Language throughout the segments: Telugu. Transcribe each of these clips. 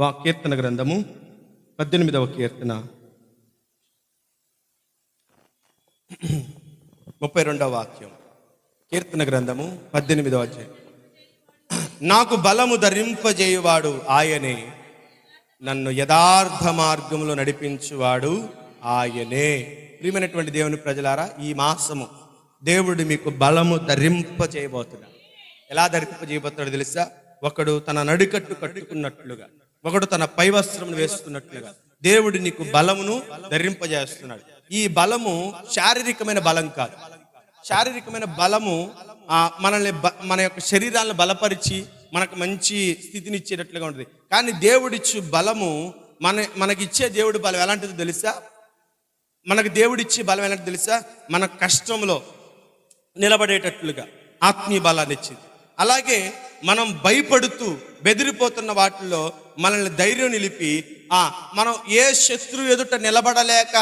వా కీర్తన గ్రంథము పద్దెనిమిదవ కీర్తన. ముప్పై రెండవ వాక్యం. కీర్తన గ్రంథము పద్దెనిమిదవ అధ్యాయం. నాకు బలము ధరింపజేయువాడు ఆయనే. నన్ను యథార్థ మార్గంలో నడిపించువాడు ఆయనే. ప్రియమైనటువంటి దేవుని ప్రజలారా ఈ మాసము దేవుడు మీకు బలము ధరింపజేయబోతున్నాడు. ఎలా ధరింపజేయబోతున్నాడు తెలుసా? ఒకడు తన నడికట్టు కట్టుకున్నట్లుగా. ఒకడు తన పై వస్త్రమును వేసుకున్నట్లుగా దేవుడు నీకు బలమును ధరింపజేస్తున్నాడు. ఈ బలము శారీరకమైన బలం కాదు. శారీరకమైన బలము ఆ, మనల్ని మన యొక్క శరీరాలను బలపరిచి మనకు మంచి స్థితిని ఇచ్చేటట్లుగా ఉంటుంది. కానీ దేవుడిచ్చు బలము మన మనకిచ్చే దేవుడి బలం ఎలాంటిదో తెలుసా? మనకు దేవుడిచ్చే బలం ఎలాంటిది తెలుసా? మన కష్టంలో నిలబడేటట్లుగా ఆత్మీయ బలాన్ని ఇచ్చింది అలాగే మనం భయపడుతూ బెదిరిపోతున్న వాటిల్లో మనల్ని ధైర్యం నిలిపి ఆ మనం ఏ శత్రువు ఎదుట నిలబడలేక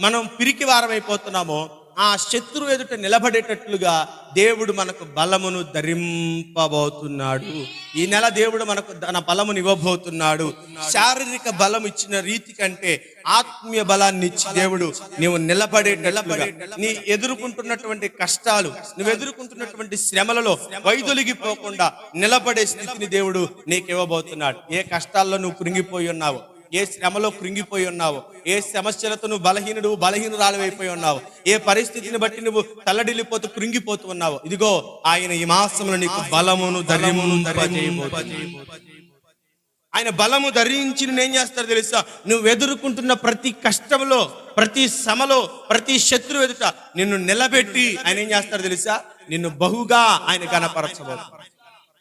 మనం పిరికి వారమైపోతున్నామో ఆ శత్రువు ఎదుట నిలబడేటట్లుగా దేవుడు మనకు బలమును ధరింపబోతున్నాడు. ఈ నెల దేవుడు మనకు తన బలమును ఇవ్వబోతున్నాడు. శారీరక బలం ఇచ్చిన రీతి కంటే ఆత్మీయ బలాన్ని ఇచ్చి దేవుడు నీవు నిలబడే నిలబడే నీ ఎదుర్కొంటున్నటువంటి కష్టాలు నువ్వు ఎదుర్కొంటున్నటువంటి శ్రమలలో వైదొలిగిపోకుండా నిలబడే స్థితిని దేవుడు నీకు ఇవ్వబోతున్నాడు. ఏ కష్టాల్లో నువ్వు కృంగిపోయి ఉన్నావు ఏ శ్రమలో కృంగిపోయి ఉన్నావు? ఏ సమస్యలతో నువ్వు బలహీనుడు బలహీనురాలు అయిపోయి ఉన్నావు? ఏ పరిస్థితిని బట్టి నువ్వు తల్లడిల్లిపోతూ కృంగిపోతూ ఉన్నావు? ఇదిగో ఆయన ఈ మాసంలో నీకు బలమును ధరింపజేయబోతున్నాడు. ఆయన బలము ధరించి నేను ఏం చేస్తాడు తెలుసా? నువ్వు ఎదుర్కొంటున్న ప్రతి కష్టంలో ప్రతి శ్రమలో ప్రతి శత్రువు ఎదుట నిన్ను నిలబెట్టి ఆయన ఏం చేస్తాడు తెలుసా? నిన్ను బహుగా ఆయన కనపరచబోతున్నాడు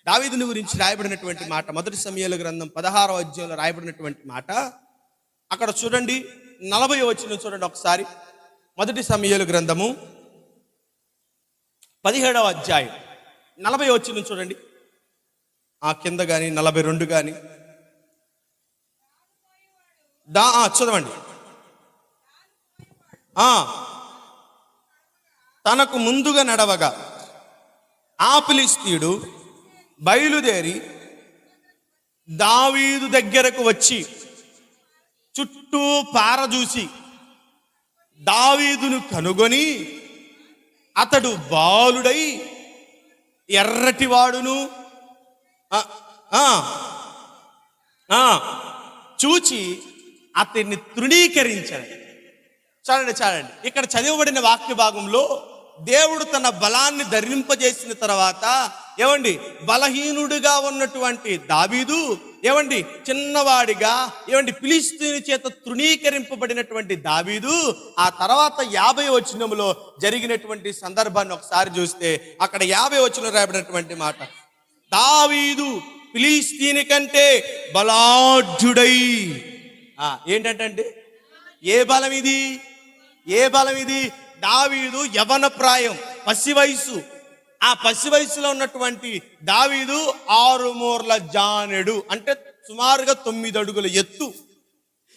దావీదుని గురించి రాయబడినటువంటి మాట మొదటి సమయాల గ్రంథం పదహారో అధ్యాయంలో రాయబడినటువంటి మాట. అక్కడ చూడండి నలభై వచ్చిన చూడండి ఒకసారి. మొదటి సమయాల గ్రంథము పదిహేడవ అధ్యాయం. నలభై వచ్చిన చూడండి. ఆ కింద కానీ నలభై రెండు కానీ దా చదవండి. తనకు ముందుగా నడవగా ఆ ఫిలిస్తీయుడు బయలుదేరి దావీదు దగ్గరకు వచ్చి చుట్టూ పారజూసి దావీదును కనుగొని అతడు బాలుడై ఎర్రటివాడును చూచి అతన్ని తృణీకరించాడు. చాలండి చాలండి. ఇక్కడ చదివబడిన వాక్య భాగంలో దేవుడు తన బలాన్ని ధరింపజేసిన తర్వాత ఏమండి బలహీనుడిగా ఉన్నటువంటి దావీదు ఏమండి చిన్నవాడిగా ఏమండి పిలిస్తీని చేత తృణీకరింపబడినటువంటి దావీదు ఆ తర్వాత యాభై వచనములో జరిగినటువంటి సందర్భాన్ని ఒకసారి చూస్తే అక్కడ యాభై వచనం రాయబడినటువంటి మాట. దావీదు పిలిస్తీని కంటే బలాఢ్యుడై. ఏంటంటే ఏ బలం ఇది ఏ బలం ఇది దావీదు యవన ప్రాయం పసి వయసు. ఆ పసి వయసులో ఉన్నటువంటి దావీదు ఆరు మూర్ల జానెడు. అంటే సుమారుగా తొమ్మిది అడుగుల ఎత్తు.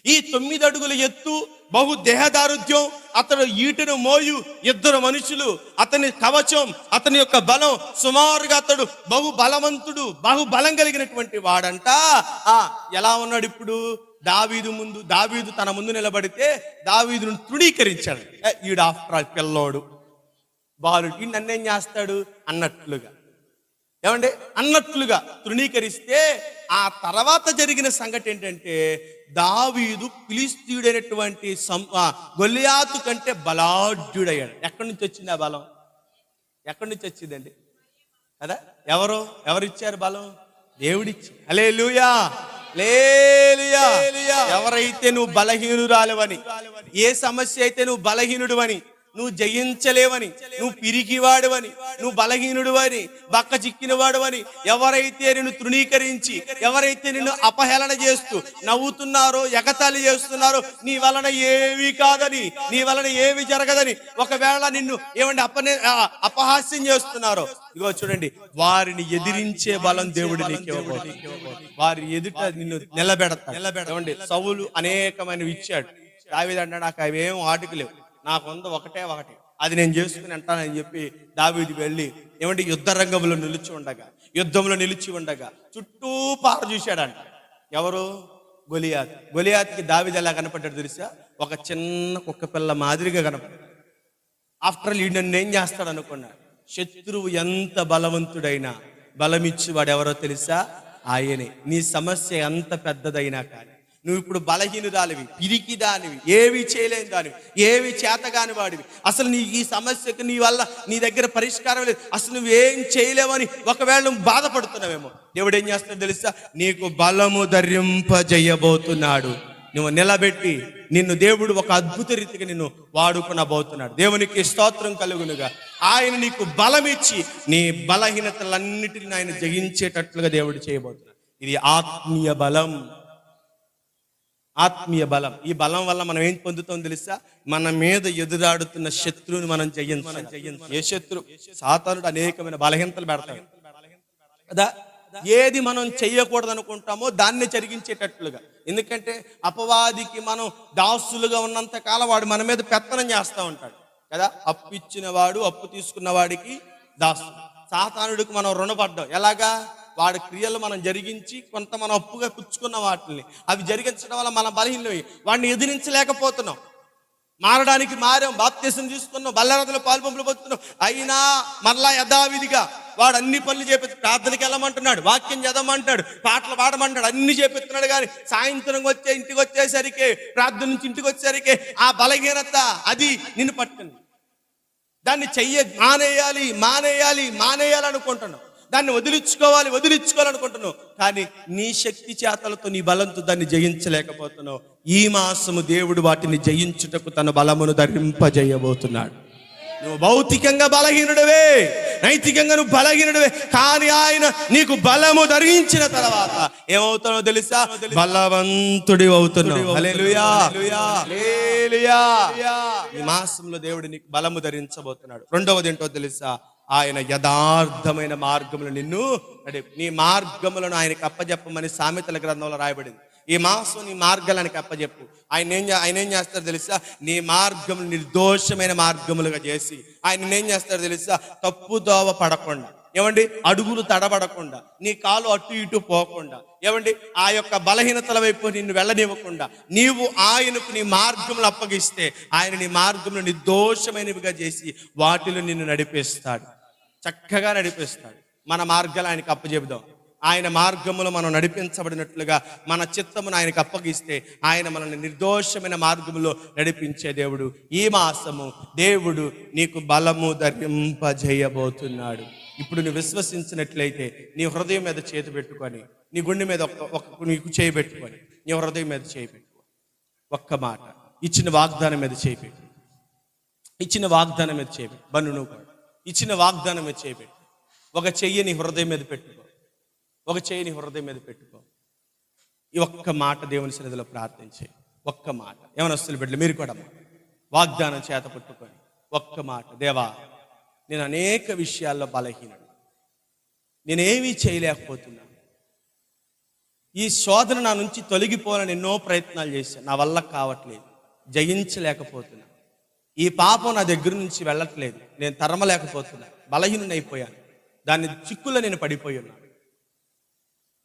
ఈ తొమ్మిది అడుగుల ఎత్తు బహు దేహదారుద్యం. అతడు ఈటను మోయు ఇద్దరు మనుషులు. అతని కవచం అతని యొక్క బలం సుమారుగా అతడు బహు బలవంతుడు బహు బలం కలిగినటువంటి వాడంట. ఆ ఎలా ఉన్నాడు ఇప్పుడు? దావీదు ముందు దావీదు తన ముందు నిలబడితే దావీదును తృణీకరించాడు. ఈడు ఆఫ్టర్ ఆల్ పిల్లోడు. బాలుడు ఈ నన్నేం చేస్తాడు? అన్నట్లుగా. ఏమండి? అన్నట్లుగా తృణీకరిస్తే ఆ తర్వాత జరిగిన సంగతి ఏంటంటే దావీదు ఫిలిస్తీయుడైనటువంటి సం గొలియాతు కంటే బలాఢ్యుడయ్యాడు. ఎక్కడి నుంచి వచ్చింది ఆ బలం? ఎక్కడి నుంచి వచ్చిందండి? కదా? ఎవరు? ఎవరిచ్చారు బలం? దేవుడిచ్చి అలే లూయా ఎవరైతే నువ్వు బలహీనురాలవని ఏ సమస్య అయితే నువ్వు బలహీనుడు అని నువ్వు జయించలేవని నువ్వు పిరికివాడువని నువ్వు బలహీనుడు అని బక్క చిక్కినవాడు అని ఎవరైతే నిన్ను తృణీకరించి ఎవరైతే నిన్ను అపహేళన చేస్తూ నవ్వుతున్నారో ఎగతాళి చేస్తున్నారో నీ వలన ఏమీ కాదని నీ వలన ఏమి జరగదని ఒకవేళ నిన్ను ఏమండి అపనే అపహాస్యం చేస్తున్నారో ఇగో చూడండి వారిని ఎదిరించే బలం దేవుడు. వారి ఎదుట నిన్ను నిలబెడతా నిలబెడవండి సవులు అనేకమైనవి ఇచ్చాడు దావిదంటే నాకు అవేం ఆటకులేవు నాకుంది ఒకటే ఒకటి. అది నేను చేసుకుని అంటానని చెప్పి దావీది వెళ్ళి ఏమంటే యుద్ధ రంగంలో నిలిచి ఉండగా యుద్ధంలో నిలిచి ఉండగా చుట్టూ పార చూశాడంట. ఎవరు? గొలియాత్. గొలియాత్కి దావీది ఎలా కనపడ్డాడు తెలుసా? ఒక చిన్న కుక్క పిల్ల మాదిరిగా కనపడ్డాడు. ఆఫ్టర్ ఆల్ ఈ నన్ను ఏం చేస్తాడు అనుకున్నాడు శత్రువు ఎంత బలవంతుడైనా బలమిచ్చి వాడు ఎవరో తెలుసా? ఆయనే. నీ సమస్య ఎంత పెద్దదైనా కానీ నువ్వు ఇప్పుడు బలహీనురాలివి పిరికి దానివి ఏవి చేయలేని దానివి ఏవి చేతగాని వాడివి. అసలు నీ ఈ సమస్యకు నీ వల్ల నీ దగ్గర పరిష్కారం లేదు. అసలు నువ్వేం చేయలేవని ఒకవేళ నువ్వు బాధపడుతున్నావేమో. దేవుడు ఏం చేస్తాడో తెలుసా? నీకు బలము ధరింపజేయబోతున్నాడు. నువ్వు నిలబెట్టి నిన్ను దేవుడు ఒక అద్భుత రీతిగా నిన్ను వాడుకునబోతున్నాడు. దేవునికి స్తోత్రం కలుగునుగా. ఆయన నీకు బలమిచ్చి నీ బలహీనతలన్నిటిని ఆయన జయించేటట్లుగా దేవుడు చేయబోతున్నాడు. ఇది ఆత్మీయ బలం. ఆత్మీయ బలం. ఈ బలం వల్ల మనం ఏం పొందుతాం తెలుసా? మన మీద ఎదురాడుతున్న శత్రువుని మనం జయించాలి. ఏ శత్రు? సాతానుడు అనేకమైన బలహీనతలు పెడతాడు. కదా? ఏది మనం చెయ్యకూడదు అనుకుంటామో దాన్ని జరిగించేటట్లుగా. ఎందుకంటే అపవాదికి మనం దాసులుగా ఉన్నంత కాలం వాడు మన మీద పెత్తనం చేస్తూ ఉంటాడు. కదా? అప్పు ఇచ్చిన వాడు అప్పు తీసుకున్న వాడికి దాసు. సాతానుడికి మనం రుణపడ్డాం. ఎలాగా? వాడి క్రియలు మనం జరిగించి కొంత మనం అప్పుగా పుచ్చుకున్న వాటిని అవి జరిగించడం వల్ల మన బలహీనవి వాడిని ఎదిరించలేకపోతున్నాం. మారడానికి మారాం బాప్తీసం తీసుకున్నాం బల్లరదలు పాల్పంపులు పొందుతున్నాం. అయినా మరలా యథావిధిగా వాడు అన్ని పనులు చేపి ప్రార్థనకి వెళ్ళమంటున్నాడు వాక్యం చదవమంటాడు పాటలు పాడమంటాడు అన్ని చేపిస్తున్నాడు కానీ సాయంత్రం వచ్చే ఇంటికి వచ్చేసరికి ప్రార్థన నుంచి ఇంటికి వచ్చేసరికి ఆ బలహీనత అది నిన్ను పట్టుకుంది. దాన్ని చెయ్య మానేయాలి మానేయాలి మానేయాలి అనుకుంటున్నాం దాన్ని వదిలించుకోవాలి వదిలించుకోవాలనుకుంటున్నావు. కానీ నీ శక్తి చేతలతో నీ బలంతో దాన్ని జయించలేకపోతున్నావు. ఈ మాసము దేవుడు వాటిని జయించుటకు తన బలమును ధరింపజేయబోతున్నాడు. నువ్వు భౌతికంగా బలహీనుడవే నైతికంగా నువ్వు బలహీనుడవే కానీ ఆయన నీకు బలము ధరించిన తర్వాత ఏమవుతానో తెలుసా? బలవంతుడి అవుతున్నావు. ఈ మాసంలో దేవుడు నీకు బలము ధరించబోతున్నాడు. రెండవది ఏంటో తెలుసా? ఆయన యథార్థమైన మార్గములు నిన్ను నీ మార్గములను ఆయనకి అప్పజెప్పమని సామెతల గ్రంథంలో రాయబడింది. ఈ మాసం నీ మార్గాలనికి అప్పజెప్పు. ఆయన ఏం ఆయన ఏం చేస్తాడు తెలుసా? నీ మార్గములు నిర్దోషమైన మార్గములుగా చేసి ఆయన ఏం చేస్తాడు తెలుసా? తప్పు దోవ పడకుండా. ఏమండి? అడుగులు తడబడకుండా. నీ కాలు అటు ఇటు పోకుండా. ఏమండి? ఆ యొక్క బలహీనతల వైపు నిన్ను వెళ్ళనివ్వకుండా. నీవు ఆయనకు నీ మార్గములు అప్పగిస్తే ఆయన నీ మార్గములు నిర్దోషమైనవిగా చేసి వాటిలో నిన్ను నడిపిస్తాడు. చక్కగా నడిపిస్తాడు. మన మార్గాలు ఆయనకు అప్పచెబుదాం ఆయన మార్గములో మనం నడిపించబడినట్లుగా మన చిత్తమును ఆయనకు అప్పగిస్తే ఆయన మనల్ని నిర్దోషమైన మార్గములో నడిపించే దేవుడు ఈ మాసము దేవుడు నీకు బలము ధరింపజేయబోతున్నాడు. ఇప్పుడు నువ్వు విశ్వసించినట్లయితే నీ హృదయం మీద చేతి పెట్టుకొని నీ గుండె మీద ఒక నీకు చేయి పెట్టుకొని నీ హృదయం మీద చేయి పెట్టుకో. ఒక్క మాట ఇచ్చిన వాగ్దానం మీద చేయి పెట్టు. ఇచ్చిన వాగ్దానం మీద చేయబెట్టు బన్ను నువ్వు ఇచ్చిన వాగ్దానం చేయబెట్టు ఒక చెయ్యి నీ హృదయం మీద పెట్టుకో. ఒక చెయ్యి నీ హృదయం మీద పెట్టుకో. ఈ ఒక్క మాట దేవుని సన్నిధిలో ప్రార్థించే. ఒక్క మాట. ఏమైనా వస్తువులు బిడ్డలు మీరు కూడా వాగ్దానం చేత పట్టుకొని ఒక్క మాట. దేవా నేను అనేక విషయాల్లో బలహీనుడు. నేనేమీ చేయలేకపోతున్నాను ఈ శోధన నా నుంచి తొలగిపోవాలని ఎన్నో ప్రయత్నాలు చేశాను నా వల్ల కావట్లేదు. జయించలేకపోతున్నా. ఈ పాపం నా దగ్గర నుంచి వెళ్ళట్లేదు. నేను తరమలేకపోతున్నా. అయిపోయాను దాన్ని చిక్కులో నేను పడిపోయున్నాను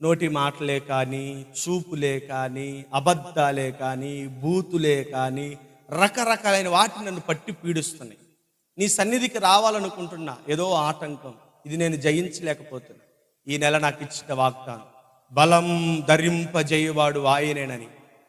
నోటి మాటలే కానీ చూపులే కానీ అబద్ధాలే కానీ బూతులే కానీ రకరకాలైన వాటిని నన్ను పట్టి పీడిస్తున్నాయి. నీ సన్నిధికి రావాలనుకుంటున్నా ఏదో ఆటంకం. ఇది నేను జయించలేకపోతున్నా. ఈ నెల నాకు ఇచ్చిన వాగ్దానం. బలం ధరింపజేయువాడు ఆయనేనని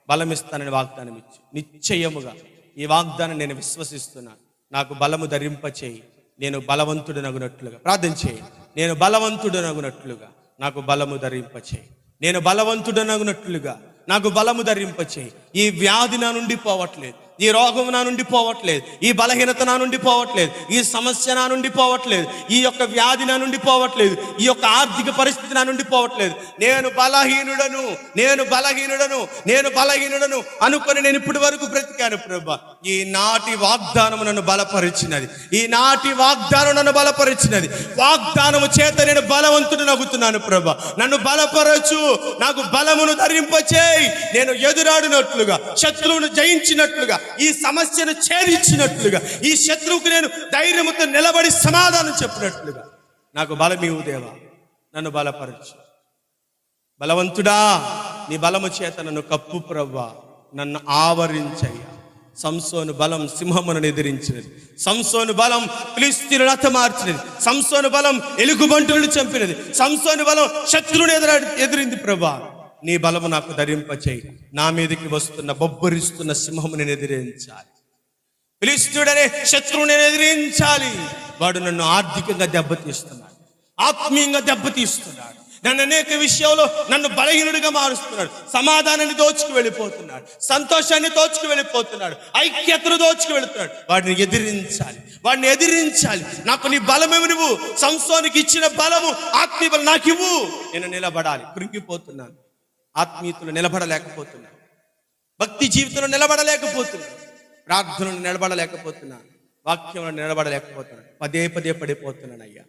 బలం ఇస్తానని వాగ్దానం ఇచ్చి నిశ్చయముగా ఈ వాగ్దానం నేను విశ్వసిస్తున్నాను. నాకు బలము ధరింపచేయి. నేను బలవంతుడనగునట్లుగా. ప్రార్థన చేయి. నేను బలవంతుడు నగునట్లుగా నాకు బలము ధరింపచేయి. నేను బలవంతుడనగునట్లుగా. నాకు బలము ధరింపచేయి. ఈ వ్యాధి నా నుండి పోవట్లేదు. ఈ రోగం నా నుండి పోవట్లేదు. ఈ బలహీనత నా నుండి పోవట్లేదు. ఈ సమస్య నా నుండి పోవట్లేదు. ఈ యొక్క వ్యాధి నా నుండి పోవట్లేదు. ఈ యొక్క ఆర్థిక పరిస్థితి నా నుండి పోవట్లేదు. నేను బలహీనుడను నేను బలహీనుడను నేను బలహీనుడను అనుకొని నేను ఇప్పటి వరకు బ్రతికాను ప్రభా. ఈ నాటి వాగ్దానము నన్ను బలపరిచినది. ఈ నాటి వాగ్దానం నన్ను బలపరిచినది. వాగ్దానము చేత నేను బలవంతుడు నవ్వుతున్నాను ప్రభా. నన్ను బలపరచు. నాకు బలమును ధరింపచేయి. నేను ఎదురాడినట్లుగా శత్రువును జయించినట్లుగా ఈ సమస్యను ఛేదించినట్లుగా ఈ శత్రువుకు నేను ధైర్యముతో నిలబడి సమాధానం చెప్పినట్లుగా. నాకు బలమీవు దేవా నన్ను బలపరచు. బలవంతుడా నీ బలము చేత నన్ను కప్పు ప్రవ్వా నన్ను ఆవరించయ్యా. సంసోను బలం సింహమును ఎదిరించినది సంసోను బలం పిలిస్తీను మార్చినది. సంసోను బలం ఎలుగుబంటులను చంపినది. సంసోను బలం శత్రువుని ఎదురా ఎదిరింది ప్రభా నీ బలము నాకు ధరింపచేయి. నా మీదకి వస్తున్న బొబ్బరిస్తున్న సింహము నేను ఎదిరించాలి. పిలిస్తుడనే శత్రువుని నేను ఎదిరించాలి. వాడు నన్ను ఆర్థికంగా దెబ్బతీస్తున్నాడు. ఆత్మీయంగా దెబ్బతీస్తున్నాడు. నన్ను అనేక విషయంలో నన్ను బలహీనుడిగా మారుస్తున్నాడు. సమాధానాన్ని దోచుకు వెళ్ళిపోతున్నాడు. సంతోషాన్ని దోచుకు వెళ్ళిపోతున్నాడు. ఐక్యతను దోచుకు వెళుతున్నాడు. వాడిని ఎదిరించాలి. వాడిని ఎదిరించాలి. నాకు నీ బలమేమి నువ్వు? సంస్థానికి ఇచ్చిన బలము ఆత్మీయ బలం నాకు ఇవ్వు. నేను నిలబడాలి. కృంగిపోతున్నాను. ఆత్మీయతలు నిలబడలేకపోతున్నాను భక్తి జీవితంలో నిలబడలేకపోతున్నా ప్రార్థనలు నిలబడలేకపోతున్నాను వాక్యంలో నిలబడలేకపోతున్నాను పదే పదే పడిపోతున్నాను అయ్యా.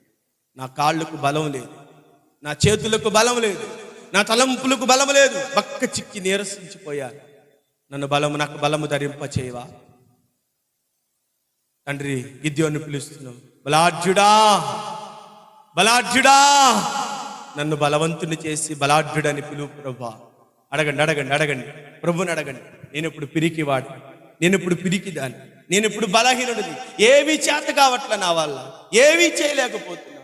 నా కాళ్ళకు బలం లేదు. నా చేతులకు బలం లేదు. నా తలంపులకు బలం లేదు. బక్క చిక్కి నీరసించిపోయాను నన్ను బలము నాకు బలము ధరింప చేయవా తండ్రి గిద్యోని పిలుస్తున్నావు బలార్జుడా బలార్జుడా నన్ను బలవంతుని చేసి బలాఢ్యుడని పిలువు ప్రభా. అడగండి అడగండి అడగండి. ప్రభుని అడగండి. నేను ఇప్పుడు పిరికివాడు నేను ఇప్పుడు పిరికిదాన్ని. నేను ఇప్పుడు బలహీనుడిని. ఏవి చేత కావట్లే నా వల్ల. ఏవి చేయలేకపోతున్నా.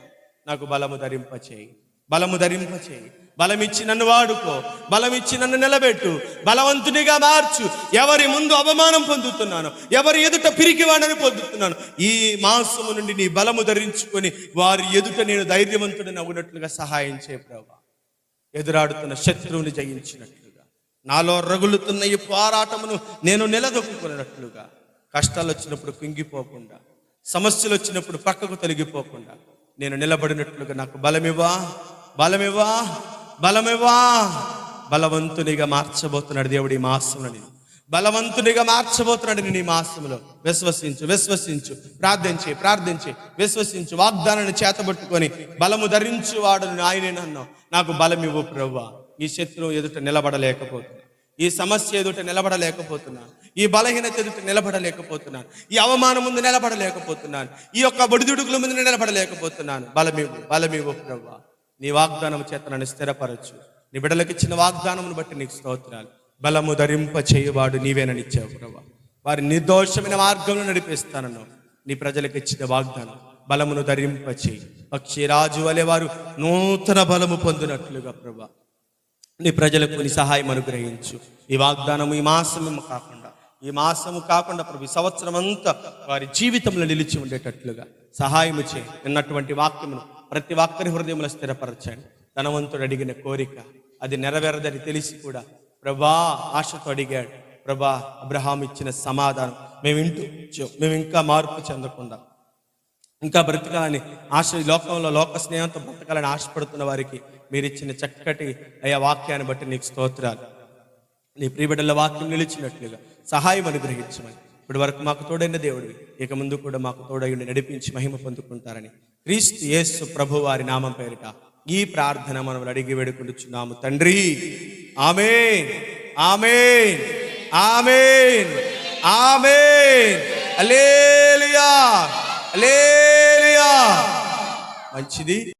నాకు బలము ధరింపచేయి. బలము ధరింపచేయి. బలమిచ్చి నన్ను వాడుకో బలమిచ్చి నన్ను నిలబెట్టు బలవంతునిగా మార్చు. ఎవరి ముందు అవమానం పొందుతున్నాను ఎవరి ఎదుట పిరికివాడని పొందుతున్నాను ఈ మాసము నుండి నీ బలము ధరించుకొని వారి ఎదుట నేను ధైర్యవంతుడిని అవునట్లుగా సహాయం చేయ ప్రభా. ఎదురాడుతున్న శత్రువుని జయించినట్లుగా. నాలో రగులుతున్న ఈ పోరాటమును నేను నిలదొక్కుకున్నట్లుగా. కష్టాలు వచ్చినప్పుడు కుంగిపోకుండా సమస్యలు వచ్చినప్పుడు పక్కకు తొలగిపోకుండా నేను నిలబడినట్లుగా నాకు బలమివ్వా బలమివ్వా. బలమివ్వా. బలవంతునిగా మార్చబోతున్నాడు దేవుడి మాసంలో నేను బలవంతునిగా మార్చబోతున్నాడు నేను ఈ మాసంలో. విశ్వసించు విశ్వసించు. ప్రార్థించి ప్రార్థించి విశ్వసించు వాగ్దానాన్ని చేతబట్టుకొని బలము ధరించు వాడు ఆయనే నన్ను నాకు బలమివ్వు ప్రవ్వా. ఈ శత్రువు ఎదుట నిలబడలేకపోతున్నా. ఈ సమస్య ఎదుట నిలబడలేకపోతున్నాను ఈ బలహీనత ఎదుట నిలబడలేకపోతున్నాను ఈ అవమానం ముందు నిలబడలేకపోతున్నాను. ఈ యొక్క బొడిదుడుకుల ముందు నిలబడలేకపోతున్నాను. బలమివ్వు బలమివ్వు ప్రవ్వా. నీ వాగ్దానం చేత నన్ను స్థిరపరచు. నీ బిడ్డలకు ఇచ్చిన వాగ్దానమును బట్టి నీకు స్తోత్రాలు. బలము ధరింప చేయవాడు నీవేననిచ్చావు ప్రభా వారి నిర్దోషమైన మార్గంలో నడిపిస్తానన్నావు నీ ప్రజలకు ఇచ్చిన వాగ్దానం బలమును ధరింప చేయి. పక్షిరాజు వలె వారు నూతన బలము పొందినట్లుగా ప్రభా నీ ప్రజలకు నీ సహాయం అనుగ్రహించు. ఈ వాగ్దానము ఈ మాసము కాకుండా ఈ మాసము కాకుండా ప్రభు సంవత్సరం అంతా వారి జీవితంలో నిలిచి ఉండేటట్లుగా సహాయము చేయి. ఉన్నటువంటి వాక్యమును ప్రతి ఒక్కరి హృదయంలో స్థిరపరచండి. ధనవంతుడు అడిగిన కోరిక అది నెరవేరదని తెలిసి కూడా ప్రభా ఆశతో అడిగాడు. ప్రభా అబ్రహాం ఇచ్చిన సమాధానం మేము ఇంటూ మేము ఇంకా మార్పు చెందకుండా. ఇంకా బ్రతకాలని ఆశ ఈ లోకంలో లోక స్నేహంతో బ్రతకాలని ఆశపడుతున్న వారికి మీరు ఇచ్చిన చక్కటి అయ్యా వాక్యాన్ని బట్టి నీకు స్తోత్రాలు. నీ ప్రియబిడ్డల వాక్యం నిలిచినట్లుగా సహాయం అనుగ్రహించమని. ఇప్పటి వరకు మాకు తోడైన దేవుడివి ఇక ముందు కూడా మాకు తోడైండి నడిపించి మహిమ పొందుకుంటారని క్రీస్తు యేసు ప్రభు వారి నామం పేరిట ఈ ప్రార్థన మనం అడిగి వేడుకుంటున్నాము తండ్రి ఆమె ఆమె ఆమె ఆమె అలేలియా అలేలియా మంచిది.